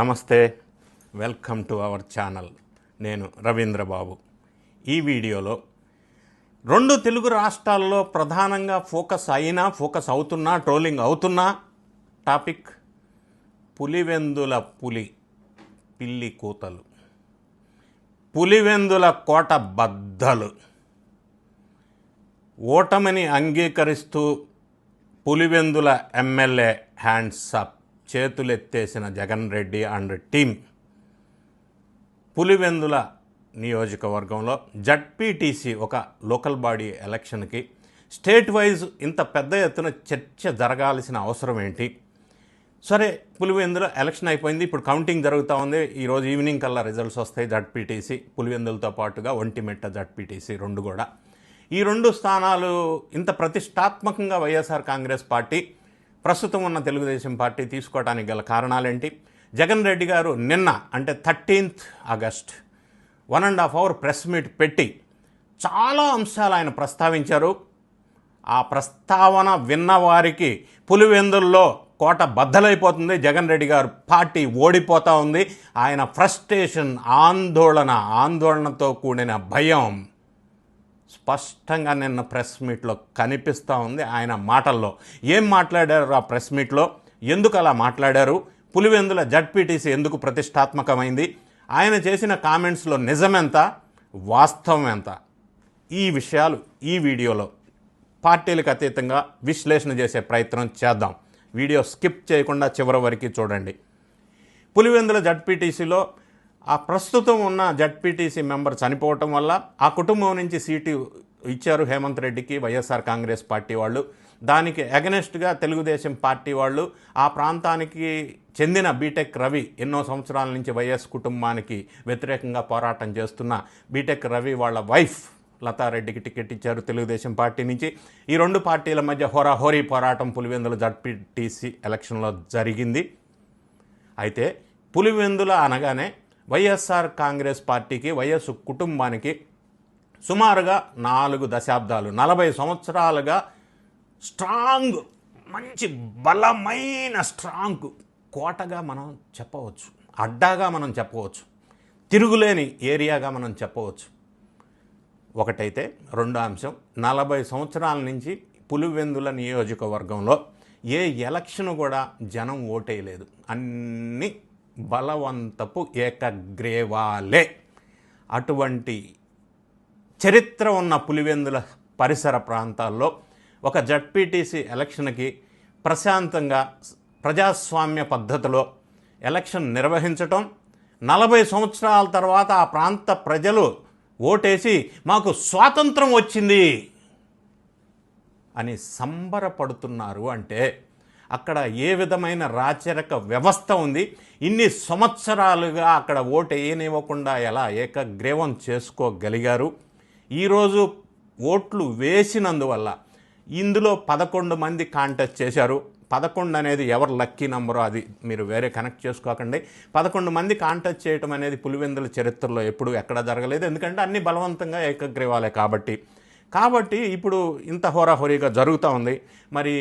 నమస్తే welcome to our channel. నేను రవీంద్ర బాబు ఈ వీడియోలో రెండు తెలుగు రాష్ట్రాల్లో ప్రధానంగా ఫోకస్ అయినా ఫోకస్ అవుతున్నా ట్రోలింగ్ అవుతున్నా టాపిక్ పులివెందుల పులి పిల్లి కూతలు. పులివెందుల కోట బద్దలు. ఓటమిని అంగీకరిస్తూ పులివెందుల ఎమ్మెల్యే హ్యాండ్స్ అప్. చేతులెత్తేసిన జగన్ రెడ్డి అండ్ టీం పులివెందుల నియోజకవర్గంలో జడ్పీటీసీ ఒక లోకల్ బాడీ ఎలక్షన్కి స్టేట్ వైజ్ ఇంత పెద్ద ఎత్తున చర్చ జరగాల్సిన అవసరం ఏంటి? సరే పులివెందుల ఎలక్షన్ అయిపోయింది. ఇప్పుడు కౌంటింగ్ జరుగుతూ ఉంది. ఈరోజు ఈవినింగ్ కల్లా రిజల్ట్స్ వస్తాయి జడ్పీటీసీ. పులివెందులతో పాటుగా ఒంటిమిట్ట జడ్పీటీసీ రెండు కూడా. ఈ రెండు స్థానాలు ఇంత ప్రతిష్టాత్మకంగా వైఎస్ఆర్ కాంగ్రెస్ పార్టీ ప్రస్తుతం ఉన్న తెలుగుదేశం పార్టీ తీసుకోవడానికి గల కారణాలేంటి? జగన్ రెడ్డి గారు నిన్న అంటే thirteenth August one and half hour press meet పెట్టి చాలా అంశాలు ఆయన ప్రస్తావించారు. ఆ ప్రస్తావన విన్నవారికి పులివెందుల్లో కోట బద్దలైపోతుంది. జగన్ రెడ్డి గారు పార్టీ ఓడిపోతూ ఉంది. ఆయన ఫ్రస్ట్రేషన్ ఆందోళన ఆందోళనతో కూడిన భయం. స్పష్టంగా నిన్న ప్రెస్ మీట్లో కనిపిస్తూ ఉంది ఆయన మాటల్లో. ఏం మాట్లాడారు ఆ ప్రెస్ మీట్లో? ఎందుకు అలా మాట్లాడారు? పులివెందుల జడ్పీటీసీ ఎందుకు ప్రతిష్టాత్మకమైంది? ఆయన చేసిన కామెంట్స్లో నిజమెంత? వాస్తవం ఎంత ఈ విషయాలు ఈ వీడియోలో పార్టీలకు అతీతంగా విశ్లేషణ చేసే ప్రయత్నం చేద్దాం. వీడియో స్కిప్ చేయకుండా చివరి వరకు చూడండి. పులివెందుల జడ్పీటీసీలో ఆ ప్రస్తుతం ఉన్న జడ్పీటీసీ మెంబర్ చనిపోవటం వల్ల ఆ కుటుంబం నుంచి సీటు ఇచ్చారు హేమంత్ రెడ్డికి వైఎస్ఆర్ కాంగ్రెస్ పార్టీ వాళ్ళు. దానికి అగనెస్ట్గా తెలుగుదేశం పార్టీ వాళ్ళు ఆ ప్రాంతానికి చెందిన బీటెక్ రవి ఎన్నో సంవత్సరాల నుంచి వైఎస్ కుటుంబానికి వ్యతిరేకంగా పోరాటం చేస్తున్న బీటెక్ రవి వాళ్ళ వైఫ్ లతారెడ్డికి టికెట్ ఇచ్చారు తెలుగుదేశం పార్టీ నుంచి. ఈ రెండు పార్టీల మధ్య హోరాహోరీ పోరాటం పులివెందుల జడ్పీటీసీ ఎలక్షన్లో జరిగింది. అయితే పులివెందుల అనగానే వైఎస్ఆర్ కాంగ్రెస్ పార్టీకి వైఎస్ కుటుంబానికి సుమారుగా నాలుగు దశాబ్దాలు నలభై సంవత్సరాలుగా స్ట్రాంగ్ మంచి బలమైన స్ట్రాంగ్ కోటగా మనం చెప్పవచ్చు అడ్డాగా మనం చెప్పవచ్చు తిరుగులేని ఏరియాగా మనం చెప్పవచ్చు. ఒకటైతే రెండో అంశం నలభై సంవత్సరాల నుంచి పులివెందుల నియోజకవర్గంలో ఏ ఎలక్షన్ కూడా జనం ఓటేయలేదు. అన్నీ బలవంతపు ఏకగ్రేవాలే. అటువంటి చరిత్ర ఉన్న పులివెందుల పరిసర ప్రాంతాల్లో ఒక జడ్పీటీసీ ఎలక్షన్కి ప్రశాంతంగా ప్రజాస్వామ్య పద్ధతిలో ఎలక్షన్ నిర్వహించటం నలభై సంవత్సరాల తర్వాత ఆ ప్రాంత ప్రజలు ఓటేసి మాకు స్వాతంత్రం వచ్చింది అని సంబరపడుతున్నారు అంటే అక్కడ ఏ విధమైన రాచరిక వ్యవస్థ ఉంది? ఇన్ని సంవత్సరాలుగా అక్కడ ఓటు వేయనివ్వకుండా ఎలా ఏకగ్రీవం చేసుకోగలిగారు? ఈరోజు ఓట్లు వేసినందువల్ల ఇందులో పదకొండు మంది కాంటెస్ట్ చేశారు. పదకొండు అనేది ఎవరు లక్కీ నెంబరో అది మీరు వేరే కనెక్ట్ చేసుకోకండి. పదకొండు మంది కాంటాక్ట్ చేయటం అనేది పులివెందుల చరిత్రలో ఎప్పుడు ఎక్కడ జరగలేదు. ఎందుకంటే అన్ని బలవంతంగా ఏకగ్రీవాలే కాబట్టి. కాబట్టి ఇప్పుడు ఇంత హోరాహోరీగా జరుగుతూ ఉంది. మరి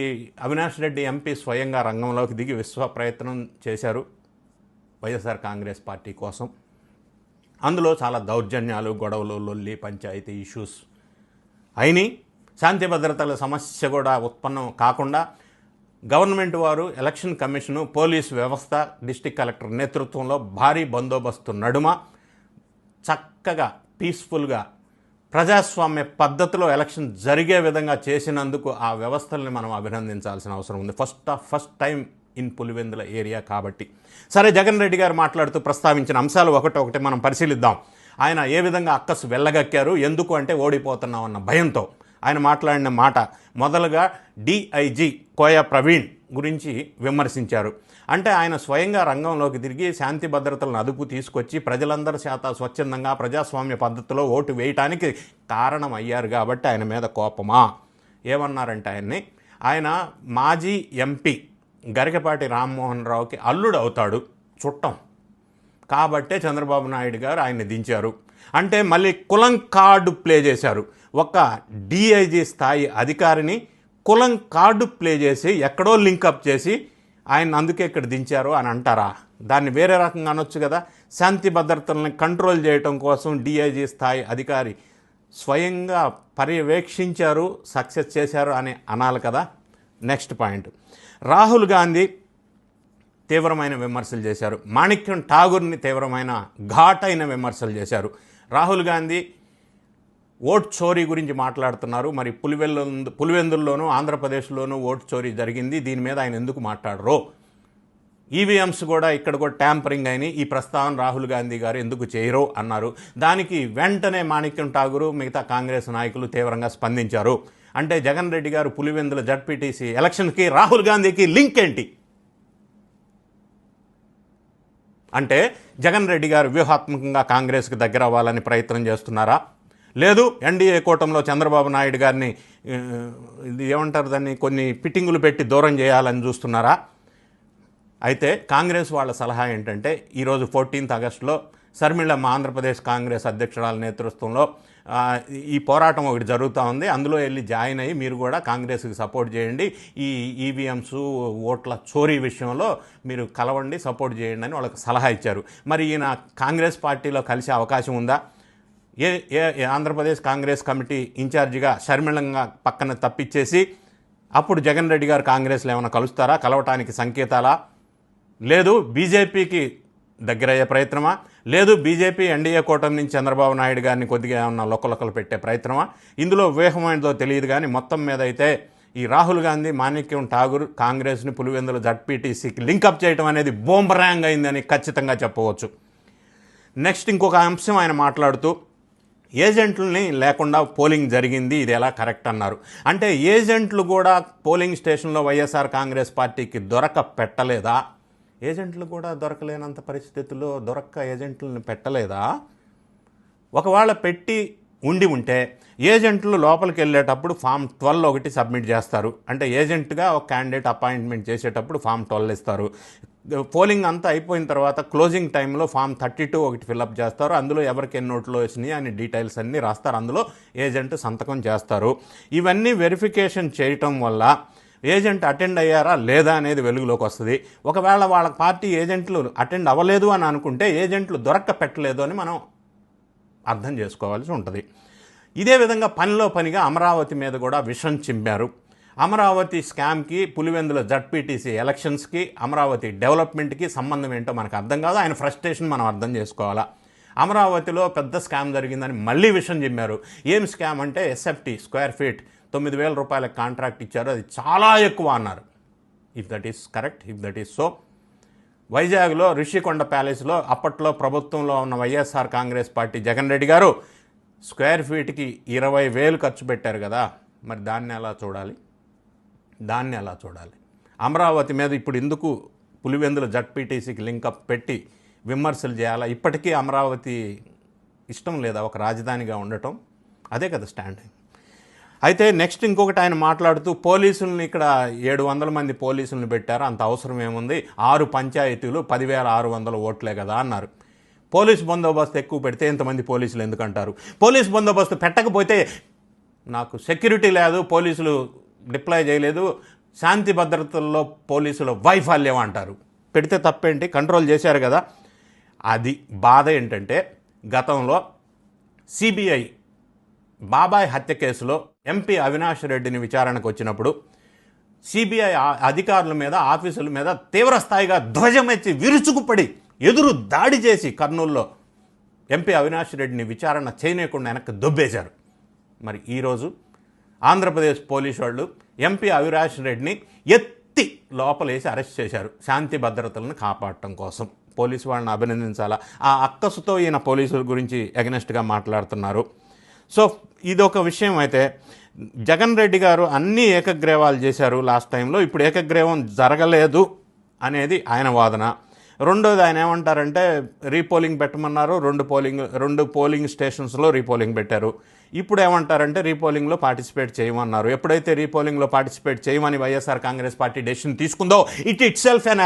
అవినాష్ రెడ్డి ఎంపీ స్వయంగా రంగంలోకి దిగి విశ్వ ప్రయత్నం చేశారు వైఎస్ఆర్ కాంగ్రెస్ పార్టీ కోసం. అందులో చాలా దౌర్జన్యాలు గొడవలు లొల్లి పంచాయతీ ఇష్యూస్ అయినాయి శాంతి భద్రతల సమస్య కూడా ఉత్పన్నం కాకుండా గవర్నమెంట్ వారు ఎలక్షన్ కమిషను పోలీస్ వ్యవస్థ డిస్టిక్ కలెక్టర్ నేతృత్వంలో భారీ బందోబస్తు నడుమ చక్కగా పీస్ఫుల్గా ప్రజాస్వామ్య పద్ధతిలో ఎలక్షన్ జరిగే విధంగా చేసినందుకు ఆ వ్యవస్థల్ని మనం అభినందించాల్సిన అవసరం ఉంది. First of first time in Pulivendula area కాబట్టి. సరే జగన్ రెడ్డి గారు మాట్లాడుతూ ప్రస్తావించిన అంశాలు ఒకటి ఒకటి మనం పరిశీలిద్దాం. ఆయన ఏ విధంగా అక్కసు వెళ్ళగక్కారు ఎందుకు అంటే ఓడిపోతున్నామన్న భయంతో. ఆయన మాట్లాడిన మాట మొదలుగా డిఐజీ కోయ ప్రవీణ్ గురించి విమర్శించారు. అంటే ఆయన స్వయంగా రంగంలోకి తిరిగి శాంతి భద్రతలను అదుపు తీసుకొచ్చి ప్రజలందరి చేత స్వచ్ఛందంగా ప్రజాస్వామ్య పద్ధతిలో ఓటు వేయటానికి కారణం అయ్యారు కాబట్టి ఆయన మీద కోపమా? ఏమన్నారంటే ఆయన్ని ఆయన మాజీ ఎంపీ గరికపాటి రామ్మోహన్ రావుకి అల్లుడు అవుతాడు చుట్టం. కాబట్టే చంద్రబాబు నాయుడు గారు ఆయన్ని దించారు. అంటే మళ్ళీ కులం కార్డు ప్లే చేశారు. ఒక డిఐజీ స్థాయి అధికారిని కులం కార్డు ప్లే చేసి ఎక్కడో లింకప్ చేసి ఆయన అందుకే ఇక్కడ దించారు అని అంటారా? దాన్ని వేరే రకంగా అనొచ్చు కదా. శాంతి భద్రతలను కంట్రోల్ చేయటం కోసం డిఐజీ స్థాయి అధికారి స్వయంగా పర్యవేక్షించారు సక్సెస్ చేశారు అని అనాలి కదా. Next point. రాహుల్ గాంధీ తీవ్రమైన విమర్శలు చేశారు. మాణిక్యం ఠాగూర్ని తీవ్రమైన ఘాటైన విమర్శలు చేశారు. రాహుల్ గాంధీ ఓట్ చోరీ గురించి మాట్లాడుతున్నారు. మరి పులివెల్లు పులివెందుల్లోనూ ఆంధ్రప్రదేశ్లోనూ ఓట్ చోరీ జరిగింది. దీని మీద ఆయన ఎందుకు మాట్లాడరు? ఈవీఎంస్ కూడా ఇక్కడ కూడా ట్యాంపరింగ్ అయినాయి. ఈ ప్రస్తావన రాహుల్ గాంధీ గారు ఎందుకు చేయరు అన్నారు. దానికి వెంటనే మాణిక్యం ఠాగూరు మిగతా కాంగ్రెస్ నాయకులు తీవ్రంగా స్పందించారు. అంటే జగన్ రెడ్డి గారు పులివెందుల జడ్పీటీసీ ఎలక్షన్కి రాహుల్ గాంధీకి లింక్ ఏంటి? అంటే జగన్ రెడ్డి గారు వ్యూహాత్మకంగా కాంగ్రెస్కి దగ్గర అవ్వాలని ప్రయత్నం చేస్తున్నారా? లేదు ఎన్డీఏ కూటమిలో చంద్రబాబు నాయుడు గారిని ఇది ఏమంటారు దాన్ని కొన్ని పిట్టింగులు పెట్టి దూరం చేయాలని చూస్తున్నారా? అయితే కాంగ్రెస్ వాళ్ళ సలహా ఏంటంటే ఈరోజు ఫోర్టీన్త్ ఆగస్టులో శర్మిళమ్మ ఆంధ్రప్రదేశ్ కాంగ్రెస్ అధ్యక్షురాల నేతృత్వంలో ఈ పోరాటం ఒకటి జరుగుతూ ఉంది. అందులో వెళ్ళి జాయిన్ అయ్యి మీరు కూడా కాంగ్రెస్కి సపోర్ట్ చేయండి. ఈ ఈవీఎంస్ ఓట్ల చోరీ విషయంలో మీరు కలవండి సపోర్ట్ చేయండి అని వాళ్ళకి సలహా ఇచ్చారు. మరి ఈయన కాంగ్రెస్ పార్టీలో కలిసే అవకాశం ఉందా? ఏ ఏ ఏ ఆంధ్రప్రదేశ్ కాంగ్రెస్ కమిటీ ఇన్ఛార్జిగా షర్మిళంగా పక్కన తప్పించేసి అప్పుడు జగన్ రెడ్డి గారు కాంగ్రెస్లో ఏమైనా కలుస్తారా? కలవటానికి సంకేతాలా? లేదు బీజేపీకి దగ్గరయ్యే ప్రయత్నమా? లేదు బీజేపీ ఎన్డీఏ కూటమి నుంచి చంద్రబాబు నాయుడు గారిని కొద్దిగా ఏమన్నా లొక్కలొక్కలు పెట్టే ప్రయత్నమా? ఇందులో వ్యూహమైనదో తెలియదు కానీ మొత్తం మీద అయితే ఈ రాహుల్ గాంధీ మాణిక్యం ఠాగూర్ కాంగ్రెస్ని పులివెందుల జడ్పీటీసీకి లింకప్ చేయడం అనేది బోంబరాంగ్ అయిందని ఖచ్చితంగా చెప్పవచ్చు. నెక్స్ట్ ఇంకొక అంశం ఆయన మాట్లాడుతూ ఏజెంట్లని లేకుండా పోలింగ్ జరిగింది ఇది ఎలా కరెక్ట్ అన్నారు. అంటే ఏజెంట్లు కూడా పోలింగ్ స్టేషన్లో వైఎస్ఆర్ కాంగ్రెస్ పార్టీకి దొరక పెట్టలేదా? ఏజెంట్లు కూడా దొరకలేనంత పరిస్థితుల్లో దొరక్క ఏజెంట్లను పెట్టలేదా? ఒకవేళ పెట్టి ఉండి ఉంటే ఏజెంట్లు లోపలికి వెళ్ళేటప్పుడు ఫామ్ ట్వెల్వ్ ఒకటి సబ్మిట్ చేస్తారు. అంటే ఏజెంట్గా ఒక క్యాండిడేట్ అపాయింట్మెంట్ చేసేటప్పుడు ఫామ్ ట్వెల్వ్ ఇస్తారు. పోలింగ్ అంతా అయిపోయిన తర్వాత క్లోజింగ్ టైంలో ఫామ్ థర్టీ టూ ఒకటి ఫిల్అప్ చేస్తారు. అందులో ఎవరికి ఎన్ని నోట్లు వచ్చినాయి అని డీటెయిల్స్ అన్నీ రాస్తారు. అందులో ఏజెంట్ సంతకం చేస్తారు. ఇవన్నీ వెరిఫికేషన్ చేయటం వల్ల ఏజెంట్ అటెండ్ అయ్యారా లేదా అనేది వెలుగులోకి వస్తుంది. ఒకవేళ వాళ్ళ పార్టీ ఏజెంట్లు అటెండ్ అవ్వలేదు అని అనుకుంటే ఏజెంట్లు దొరక్క పెట్టలేదు అని మనం అర్థం చేసుకోవాల్సి ఉంటుంది. ఇదే విధంగా పనిలో పనిగా అమరావతి మీద కూడా విషం చింపారు. అమరావతి స్కామ్కి పులివెందుల జడ్పీటీసీ ఎలక్షన్స్కి అమరావతి డెవలప్మెంట్కి సంబంధం ఏంటో మనకు అర్థం కాదు. ఆయన ఫ్రస్ట్రేషన్ మనం అర్థం చేసుకోవాలా? అమరావతిలో పెద్ద స్కామ్ జరిగిందని మళ్ళీ విషయం చెప్పారు ఏం స్కామ్ అంటే ఎస్ఎఫ్టీ స్క్వేర్ ఫీట్ తొమ్మిది వేల రూపాయల కాంట్రాక్ట్ ఇచ్చారు. అది చాలా ఎక్కువ అన్నారు. If that is correct if that is so వైజాగ్లో రిషికొండ ప్యాలెస్లో అప్పట్లో ప్రభుత్వంలో ఉన్న YSR Congress party Jagan Reddy garu square ఫీట్కి ఇరవై వేలు ఖర్చు పెట్టారు కదా. మరి దాన్ని ఎలా చూడాలి? దాన్ని ఎలా చూడాలి? అమరావతి మీద ఇప్పుడు ఎందుకు పులివెందుల జడ్పీటీసీకి లింకప్ పెట్టి విమర్శలు చేయాలా? ఇప్పటికీ అమరావతి ఇష్టం లేదా? ఒక రాజధానిగా ఉండటం? అదే కదా స్టాండింగ్ అయితే నెక్స్ట్ ఇంకొకటి ఆయన మాట్లాడుతూ పోలీసుల్ని ఇక్కడ ఏడు వందల మంది పోలీసులను పెట్టారు. అంత అవసరం ఏముంది? ఆరు పంచాయతీలు పదివేల ఆరు వందల ఓట్లే కదా అన్నారు. పోలీస్ బందోబస్తు ఎక్కువ పెడితే ఎంతమంది పోలీసులు ఎందుకంటారు? పోలీస్ బందోబస్తు పెట్టకపోతే నాకు సెక్యూరిటీ లేదు పోలీసులు డిప్లాయ్ చేయలేదు శాంతి భద్రతల్లో పోలీసుల వైఫల్యం అంటారు. పెడితే తప్పేంటి? కంట్రోల్ చేశారు కదా. అది బాధ ఏంటంటే గతంలో సిబిఐ బాబాయ్ హత్య కేసులో ఎంపీ అవినాష్ రెడ్డిని విచారణకు వచ్చినప్పుడు సిబిఐ అధికారుల మీద ఆఫీసుల మీద తీవ్రస్థాయిగా ధ్వజమెచ్చి విరుచుకుపడి ఎదురు దాడి చేసి కర్నూలులో ఎంపీ అవినాష్ రెడ్డిని విచారణ చేయనీయకుండా వెనక్కి దొబ్బేశారు. మరి ఈరోజు ఆంధ్రప్రదేశ్ పోలీసు వాళ్ళు ఎంపీ అవినాష్ రెడ్డిని ఎత్తి లోపలేసి అరెస్ట్ చేశారు. శాంతి భద్రతలను కాపాడటం కోసం. పోలీసు వాళ్ళని అభినందించాలా? ఆ అక్కసుతో ఈయన పోలీసుల గురించి ఎగనెస్ట్గా మాట్లాడుతున్నారు. సో ఇదొక విషయం అయితే జగన్ రెడ్డి గారు అన్ని ఏకగ్రీవాలు చేశారు లాస్ట్ టైంలో ఇప్పుడు ఏకగ్రీవం జరగలేదు అనేది ఆయన వాదన. రెండోది ఆయన ఏమంటారంటే రీపోలింగ్ పెట్టమన్నారు రెండు పోలింగ్ రెండు పోలింగ్ స్టేషన్స్లో రీపోలింగ్ పెట్టారు. ఇప్పుడు ఏమంటారంటే రీపోలింగ్లో పార్టిసిపేట్ చేయమన్నారు. ఎప్పుడైతే రీపోలింగ్లో పార్టిసిపేట్ చేయమని వైఎస్ఆర్ కాంగ్రెస్ పార్టీ డెసిషన్ తీసుకుందో it it self an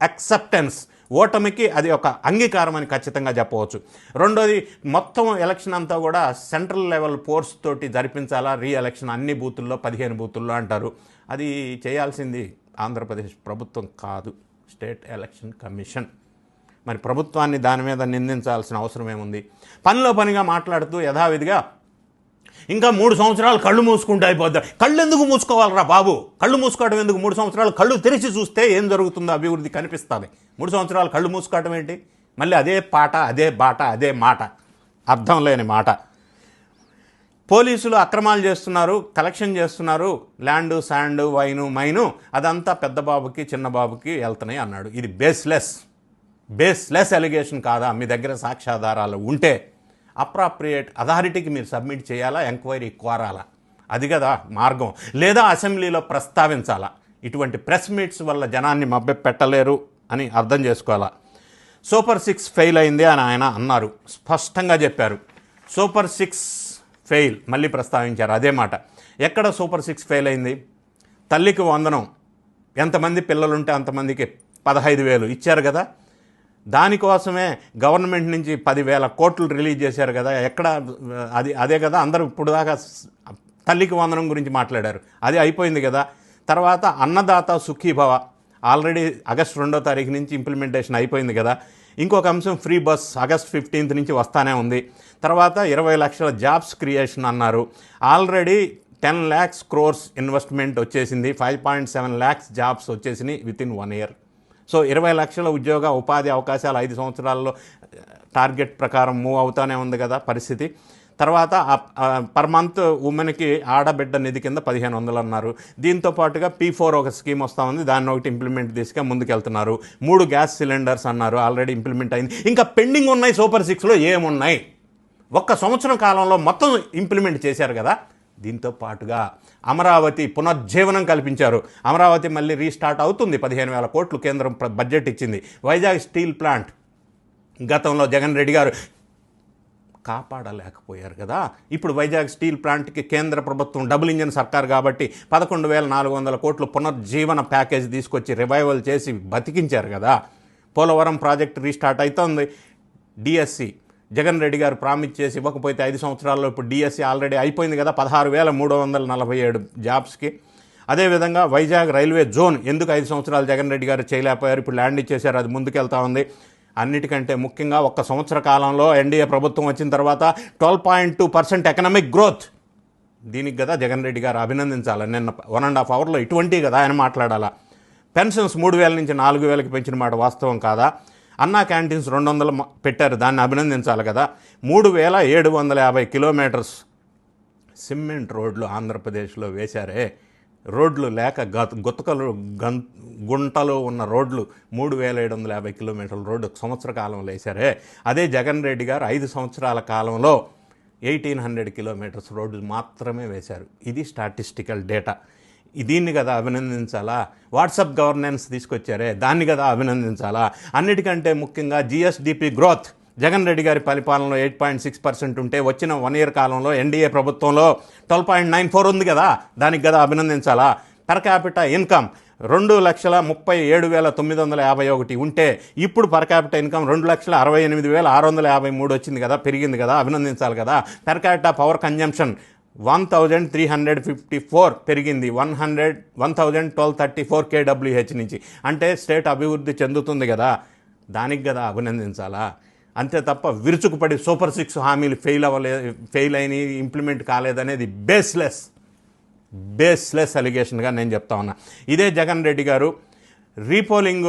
acceptance ఓటమికి అది ఒక అంగీకారం అని ఖచ్చితంగా చెప్పవచ్చు. రెండోది మొత్తం ఎలక్షన్ అంతా కూడా సెంట్రల్ లెవెల్ ఫోర్స్ తోటి జరిపించాలా? రీ ఎలక్షన్ అన్ని బూతుల్లో పదిహేను బూతుల్లో అంటారు. అది చేయాల్సింది ఆంధ్రప్రదేశ్ ప్రభుత్వం కాదు స్టేట్ ఎలక్షన్ కమిషన్. మరి ప్రభుత్వాన్ని దాని మీద నిందించాల్సిన అవసరం ఏముంది? పనిలో పనిగా మాట్లాడుతూ యథావిధిగా ఇంకా మూడు సంవత్సరాలు కళ్ళు మూసుకుంటే అయిపోద్ది. కళ్ళు ఎందుకు మూసుకోవాలరా బాబు? కళ్ళు మూసుకోవడం ఎందుకు? మూడు సంవత్సరాలు కళ్ళు తెరిచి చూస్తే ఏం జరుగుతుందో అభివృద్ధి కనిపిస్తుంది. మూడు సంవత్సరాలు కళ్ళు మూసుకోవడం ఏంటి? మళ్ళీ అదే పాట అదే బాట అదే మాట. అర్థం లేని మాట. పోలీసులు అక్రమాలు చేస్తున్నారు కలెక్షన్ చేస్తున్నారు. ల్యాండ్ శాండ్ వైను మైను అదంతా పెద్ద బాబుకి చిన్న బాబుకి వెళ్తున్నాయి అన్నాడు. ఇది బేస్లెస్ బేస్లెస్ ఎలిగేషన్ కాదా? మీ దగ్గర సాక్ష్యాధారాలు ఉంటే అప్రాప్రియేట్ అథారిటీకి మీరు సబ్మిట్ చేయాలా ఎంక్వైరీ కోరాలా? అది కదా మార్గం. లేదా అసెంబ్లీలో ప్రస్తావించాలా? ఇటువంటి ప్రెస్ మీట్స్ వల్ల జనాన్ని మభ్య పెట్టలేరు అని అర్థం చేసుకోవాలా? సూపర్ సిక్స్ ఫెయిల్ అయింది అని ఆయన అన్నారు. స్పష్టంగా చెప్పారు. సూపర్ సిక్స్ ఫెయిల్ మళ్ళీ ప్రస్తావించారు. అదే మాట. ఎక్కడ సూపర్ సిక్స్ ఫెయిల్ అయింది? తల్లికి వందనం. ఎంతమంది పిల్లలుంటే అంతమందికి పదహైదు వేలు ఇచ్చారు కదా? దానికోసమే గవర్నమెంట్ నుంచి పదివేల కోట్లు రిలీజ్ చేశారు కదా. ఎక్కడ అది అదే కదా అందరూ ఇప్పుడు దాకా తల్లికి వందనం గురించి మాట్లాడారు. అది అయిపోయింది కదా. తర్వాత అన్నదాత సుఖీభవ. ఆల్రెడీ ఆగస్ట్ రెండో తారీఖు నుంచి ఇంప్లిమెంటేషన్ అయిపోయింది కదా. ఇంకొక అంశం ఫ్రీ బస్ ఆగస్ట్ ఫిఫ్టీన్త్ నుంచి వస్తానే ఉంది. తర్వాత ఇరవై లక్షల జాబ్స్ క్రియేషన్ అన్నారు. Already ten lakhs crores investment వచ్చేసింది. Five point seven lakhs jobs వచ్చేసినాయి within one year so ఇరవై లక్షల ఉద్యోగ ఉపాధి అవకాశాలు ఐదు సంవత్సరాల్లో టార్గెట్ ప్రకారం మూవ్ అవుతానే ఉంది కదా పరిస్థితి. తర్వాత పర్ మంత్ ఉమెన్కి ఆడబిడ్డ నిధి కింద పదిహేను వందలు అన్నారు. దీంతో పాటుగా పీ ఫోర్ ఒక స్కీమ్ వస్తూ ఉంది. దాన్ని ఒకటి ఇంప్లిమెంట్ తీసుకుని ముందుకెళ్తున్నారు. మూడు గ్యాస్ సిలిండర్స్ అన్నారు. ఆల్రెడీ ఇంప్లిమెంట్ అయింది. ఇంకా పెండింగ్ ఉన్నాయి సూపర్ సిక్స్లో ఏమున్నాయి? ఒక్క సంవత్సరం కాలంలో మొత్తం ఇంప్లిమెంట్ చేశారు కదా. దీంతో పాటుగా అమరావతి పునర్జీవనం కల్పించారు. అమరావతి మళ్ళీ రీస్టార్ట్ అవుతుంది. పదిహేను వేల కోట్లు కేంద్రం ప్ర- బడ్జెట్ ఇచ్చింది. వైజాగ్ స్టీల్ ప్లాంట్ గతంలో జగన్ రెడ్డి గారు కాపాడలేకపోయారు కదా. ఇప్పుడు వైజాగ్ స్టీల్ ప్లాంట్కి కేంద్ర ప్రభుత్వం డబుల్ ఇంజన్ సర్కార్ కాబట్టి పదకొండు వేల నాలుగు వందల కోట్లు పునర్జీవన ప్యాకేజ్ తీసుకొచ్చి రివైవల్ చేసి బతికించారు కదా. పోలవరం ప్రాజెక్ట్ రీస్టార్ట్ అవుతోంది డిఎస్సి జగన్ రెడ్డి గారు ప్రామిస్ చేసి ఇవ్వకపోతే ఐదు సంవత్సరాల్లో ఇప్పుడు డిఎస్సి ఆల్రెడీ అయిపోయింది కదా పదహారు వేల మూడు వందల నలభై ఏడు జాబ్స్కి. అదేవిధంగా వైజాగ్ రైల్వే జోన్ ఎందుకు ఐదు సంవత్సరాలు జగన్ రెడ్డి గారు చేయలేకపోయారు? ఇప్పుడు ల్యాండ్ ఇచ్చేశారు అది ముందుకెళ్తా ఉంది. అన్నిటికంటే ముఖ్యంగా ఒక్క సంవత్సర కాలంలో ఎన్డీఏ ప్రభుత్వం వచ్చిన తర్వాత twelve point two percent economic growth. దీనికి కదా జగన్ రెడ్డి గారు అభినందించాలి. నిన్న వన్ అండ్ హాఫ్ అవర్లో ఇటువంటివి కదా ఆయన మాట్లాడాలా. పెన్షన్స్ మూడు వేల నుంచి నాలుగు వేలకి పెంచిన మాట వాస్తవం కాదా? అన్నా క్యాంటీన్స్ రెండు వందలు పెట్టారు. దాన్ని అభినందించాలి కదా. మూడు వేల ఏడు వందల యాభై కిలోమీటర్స్ సిమెంట్ రోడ్లు ఆంధ్రప్రదేశ్లో వేశారే. రోడ్లు లేక గత గుతకలు గం గుంటలు ఉన్న రోడ్లు మూడు వేల ఏడు వందల యాభై కిలోమీటర్ల రోడ్డు సంవత్సర కాలంలో వేశారే అదే జగన్ రెడ్డి గారు ఐదు సంవత్సరాల కాలంలో ఎయిటీన్ హండ్రెడ్ కిలోమీటర్స్ రోడ్లు మాత్రమే వేశారు. ఇది స్టాటిస్టికల్ డేటా. దీన్ని కదా అభినందించాలా? వాట్సాప్ గవర్నెన్స్ తీసుకొచ్చారే దాన్ని కదా అభినందించాలా? అన్నిటికంటే ముఖ్యంగా జిఎస్డిపి గ్రోత్. జగన్ రెడ్డి గారి పరిపాలనలో ఎయిట్ పాయింట్ సిక్స్ పర్సెంట్ ఉంటే వచ్చిన వన్ ఇయర్ కాలంలో ఎన్డీఏ ప్రభుత్వంలో ట్వెల్వ్ పాయింట్ నైన్ ఫోర్ ఉంది కదా దానికి కదా అభినందించాలా? పర్ క్యాపిటా ఇన్కమ్ రెండు లక్షల ముప్పై ఏడు వేల తొమ్మిది వందల యాభై ఒకటి ఉంటే ఇప్పుడు పర్ క్యాపిట ఇన్కమ్ రెండు లక్షల అరవై ఎనిమిది వేల ఆరు వందల యాభై మూడు వచ్చింది కదా పెరిగింది కదా అభినందించాలి కదా. Per capita power consumption one thousand three hundred fifty four పెరిగింది. One hundred one thousand twelve thirty four K W H నుంచి. అంటే స్టేట్ అభివృద్ధి చెందుతుంది కదా. దానికి కదా అభినందించాలా? అంతే తప్ప విరుచుకుపడి సూపర్ సిక్స్ హామీలు ఫెయిల్ అవ్వలే ఫెయిల్ అయిన ఇంప్లిమెంట్ కాలేదనేది బేస్లెస్ బేస్లెస్ అలిగేషన్గా నేను చెప్తా ఉన్నా. ఇదే జగన్ రెడ్డి గారు రీపోలింగ్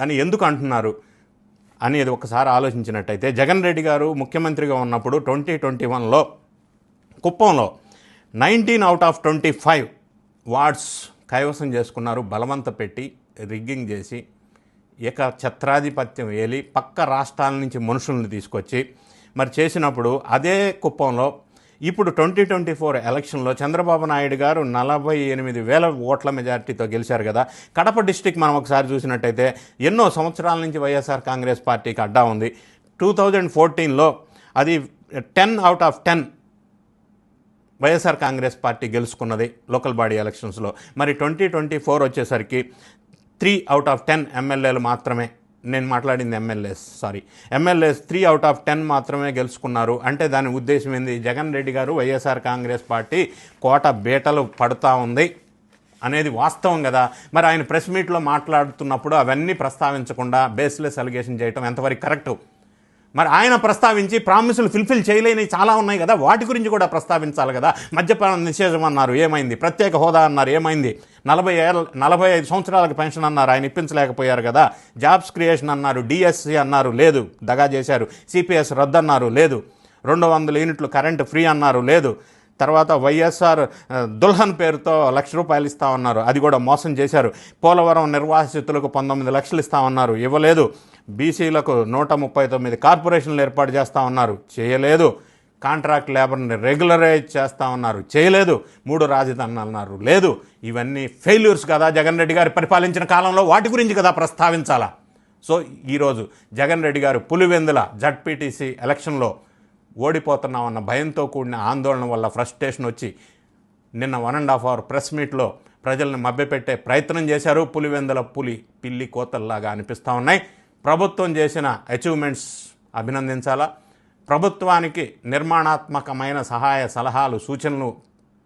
అని ఎందుకు అంటున్నారు అనేది ఒకసారి ఆలోచించినట్టయితే జగన్ రెడ్డి గారు ముఖ్యమంత్రిగా ఉన్నప్పుడు ట్వంటీ ట్వంటీ వన్లో కుప్పంలో nineteen out of twenty five wards కైవసం చేసుకున్నారు బలవంత పెట్టి రిగ్గింగ్ చేసి ఇక ఛత్రాధిపత్యం ఏలి పక్క రాష్ట్రాల నుంచి మనుషుల్ని తీసుకొచ్చి మరి చేసినప్పుడు అదే కుప్పంలో ఇప్పుడు ట్వంటీ ట్వంటీ ఫోర్ ఎలక్షన్లో చంద్రబాబు నాయుడు గారు నలభై ఎనిమిది వేల ఓట్ల మెజారిటీతో గెలిచారు కదా. కడప డిస్టిక్ మనం ఒకసారి చూసినట్టయితే ఎన్నో సంవత్సరాల నుంచి వైఎస్ఆర్ కాంగ్రెస్ పార్టీకి అడ్డా ఉంది. టూ థౌజండ్ ఫోర్టీన్లో అది ten out of ten YSR Congress party గెలుచుకున్నది local body ఎలక్షన్స్లో. మరి ట్వంటీ ట్వంటీ ఫోర్ వచ్చేసరికి త్రీ అవుట్ ఆఫ్ టెన్ ఎమ్మెల్యేలు మాత్రమే నేను మాట్లాడింది MLAs sorry MLAs three out of ten మాత్రమే గెలుచుకున్నారు. అంటే దాని ఉద్దేశం ఏంది? జగన్ రెడ్డి గారు వైఎస్ఆర్ కాంగ్రెస్ పార్టీ కోట బీటలు పడుతూ ఉంది అనేది వాస్తవం కదా. మరి ఆయన ప్రెస్ మీట్లో మాట్లాడుతున్నప్పుడు అవన్నీ ప్రస్తావించకుండా బేస్లెస్ అలిగేషన్ చేయటం ఎంతవరకు కరెక్టు? మరి ఆయన ప్రస్తావించి ప్రామిసులు ఫుల్ఫిల్ చేయలేనివి చాలా ఉన్నాయి కదా. వాటి గురించి కూడా ప్రస్తావించాలి కదా. మద్యపాన నిషేధం అన్నారు ఏమైంది? ప్రత్యేక హోదా అన్నారు ఏమైంది? నలభై ఏళ్ళ నలభై ఐదు సంవత్సరాలకు పెన్షన్ అన్నారు ఆయన ఇప్పించలేకపోయారు కదా. జాబ్స్ క్రియేషన్ అన్నారు డిఎస్సి అన్నారు లేదు. దగా చేశారు. సిపిఎస్ రద్దు అన్నారు లేదు. రెండు వందల యూనిట్లు కరెంటు ఫ్రీ అన్నారు లేదు. తర్వాత వైఎస్ఆర్ దుల్హన్ పేరుతో లక్ష రూపాయలు ఇస్తామన్నారు అది కూడా మోసం చేశారు. పోలవరం నిర్వాసితులకు పంతొమ్మిది లక్షలు ఇస్తామన్నారు ఇవ్వలేదు. బీసీలకు నూట ముప్పై తొమ్మిది కార్పొరేషన్లు ఏర్పాటు చేస్తూ ఉన్నారు. చేయలేదు. కాంట్రాక్ట్ లేబర్ని రెగ్యులరైజ్ చేస్తామన్నారు చేయలేదు. మూడు రాజధానులు అన్నారు లేదు. ఇవన్నీ ఫెయిల్యూర్స్ కదా జగన్ రెడ్డి గారు పరిపాలించిన కాలంలో వాటి గురించి కదా ప్రస్తావించాలా? సో ఈరోజు జగన్ రెడ్డి గారు పులివెందుల జడ్పీటీసీ ఎలక్షన్లో ఓడిపోతున్నామన్న భయంతో కూడిన ఆందోళన వల్ల ఫ్రస్ట్రేషన్ వచ్చి నిన్న one and half hour press మీట్లో ప్రజల్ని మభ్యపెట్టే ప్రయత్నం చేశారు. పులివెందుల పులి పిల్లి కోతల్లాగా అనిపిస్తూ ఉన్నాయి. ప్రభుత్వం చేసిన అచీవ్మెంట్స్ అభినందించాలా? ప్రభుత్వానికి నిర్మాణాత్మకమైన సహాయ సలహాలు సూచనలు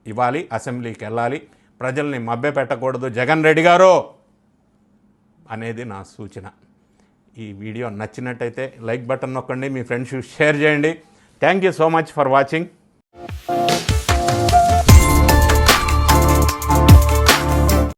ఇవ్వాలి అసెంబ్లీకి వెళ్ళాలి. ప్రజల్ని మభ్యపెట్టకూడదు జగన్ రెడ్డి గారు అనేది నా సూచన. ఈ వీడియో నచ్చినట్టయితే లైక్ బటన్ నొక్కండి మీ ఫ్రెండ్స్ షేర్ చేయండి. Thank you so much for watching